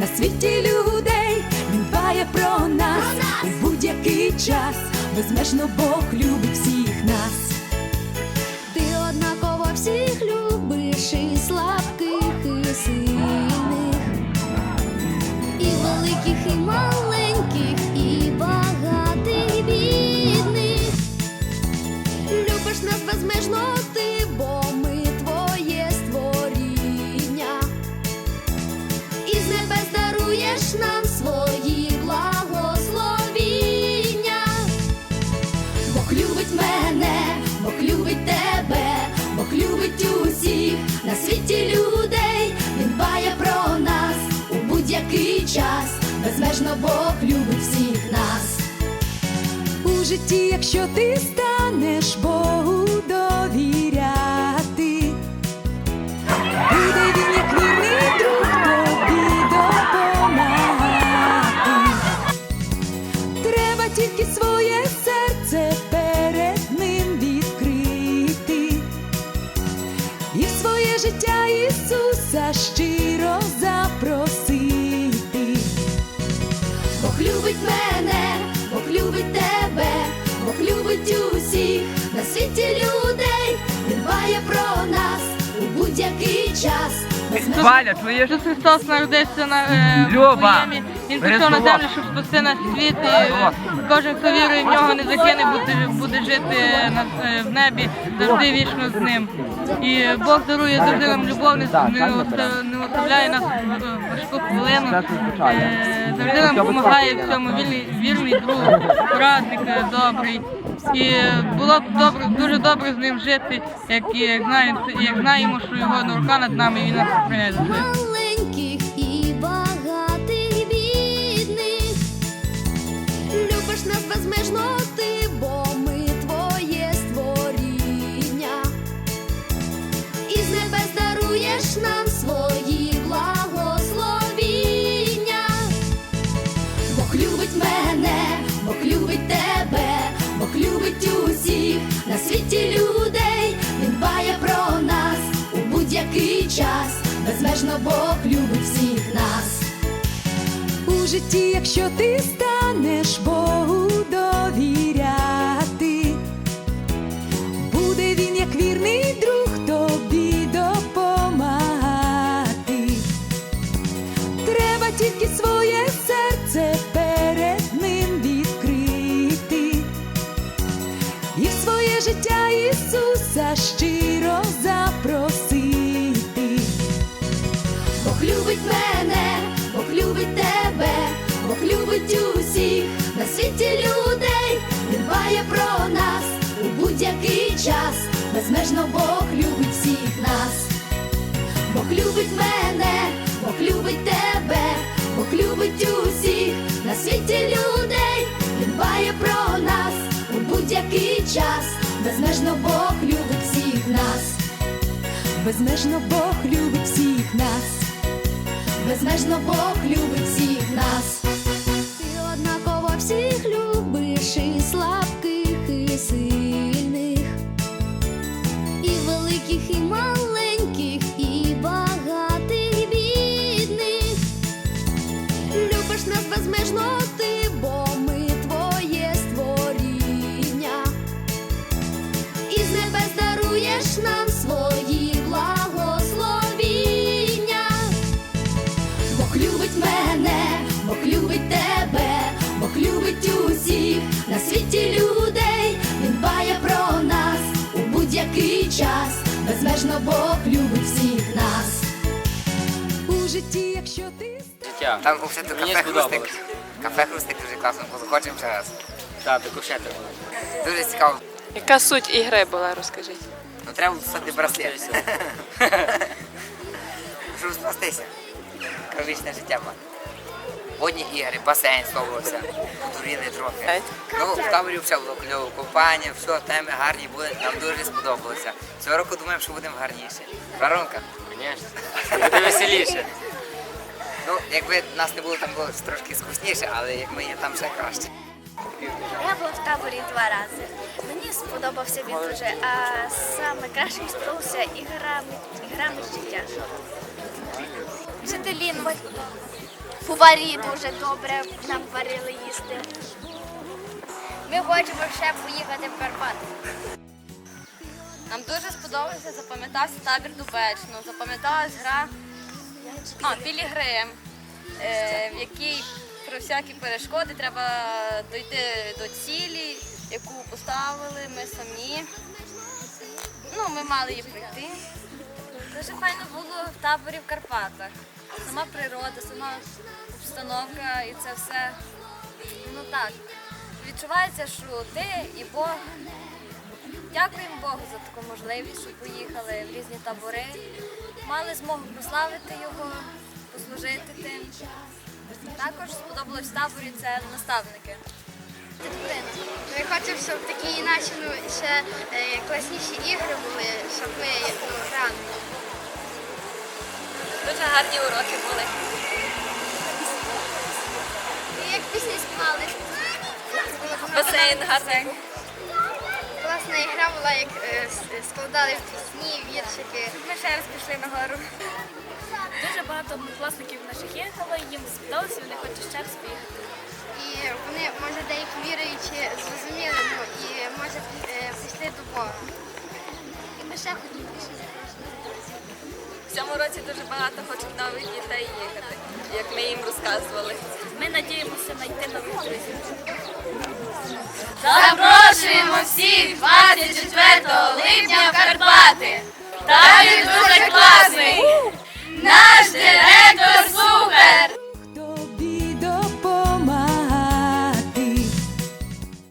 на світі людей, він дбає про нас у будь-який час, безмежно Бог любить якщо ти станеш Богу довіряти, буде він як вірний друг тобі допомагати. Треба тільки своє серце перед ним відкрити і в своє життя Ісуса щиро Валя, чуєш? Ісус Христос народився на е, Люба, Вифлеємі. Він прийшов на землю, щоб спасти наш світ. І кожен, хто вірує в нього, не загине, буде, буде жити на, е, в небі завжди вічно з ним. І Бог дарує завжди нам любов, не, не, оста- не оставляє нас в важку хвилину. Е, Завжди нам допомагає в цьому вільний, вірний друг, порадник е, добрий. І було б добре, дуже добре з ним жити, як, як, знаємо, як знаємо, що його рука над нами і він нас охороняє. Любиш нас безмежно безмежно Бог любить всіх нас. У житті, якщо ти станеш Богу любить усіх на світі людей, дбає про нас у будь-який час, безмежно Бог любить всіх нас. Бог любить мене, Бог любить тебе, Бог любить усіх на світі людей, Він дбає про нас у будь-який час, безмежно Бог любить всіх нас, безмежно Бог любить всіх нас, безмежно Бог любить безмежно ти, бо ми твоє створіння. І з нам свої благословіння. Бог любить мене, Бог любить тебе, Бог любить усіх на світі людей, Він дбає про нас у будь-який час, безмежно Бог любить всіх нас. У житті, якщо ти Життя. Там все тут Мені кафе хрустик. Кафе хрустик дуже класно, хочемо ще раз. Так, ще треба. Дуже цікаво. Яка суть ігри була, розкажіть? Ну треба достати браслет. Щоб спастися. Кровічне життя мати. Водні ігри, басейн сподобався, подуріли трохи. Ну, в таборі все було кльово, купання, все, теми гарні були, нам дуже сподобалося. Цього року думаємо, що будемо гарніше. Правронка? Звісно. Буде веселіше. Ну, якби нас не було, там було трошки скучніше, але як ми є, там ще краще. Я була в таборі два рази. Мені сподобався він дуже, а саме краще сподобався іграми, іграми життя. Вчителі, Поварі дуже добре нам варили їсти. Ми хочемо ще поїхати в Карпати. Нам дуже сподобався, запам'ятався табір Дубечно, запам'яталась гра а, Пілігрим, е, в якій про всякі перешкоди треба дойти до цілі, яку поставили ми самі. Ну, ми мали її пройти. Дуже файно було в таборі в Карпатах. Сама природа, сама обстановка і це все. Ну так. Відчувається, що ти і Бог Дякуємо Богу за таку можливість, що поїхали в різні табори. Мали змогу прославити його, послужити тим. Також сподобалось в таборі це наставники. Ми хочемо, щоб такі іначе ну, ще е, класніші ігри були, щоб ми ну, грали. Дуже гарні уроки були. І як пісні співали. Басейн гарний. Класна ігра була, як е, складали пісні, віршики. Ми ще раз пішли на гору. Дуже багато однокласників наших їхало, їм сподобалося, вони хочуть ще раз поїхати. І вони, може, деякі віруючі зрозуміли, ну, і може е, прийшли до Бога. І ми ще хотіли більше В цьому році дуже багато хочуть нових дітей їхати, як ми їм розказували. Ми надіємося знайти нових друзів. Запрошуємо всіх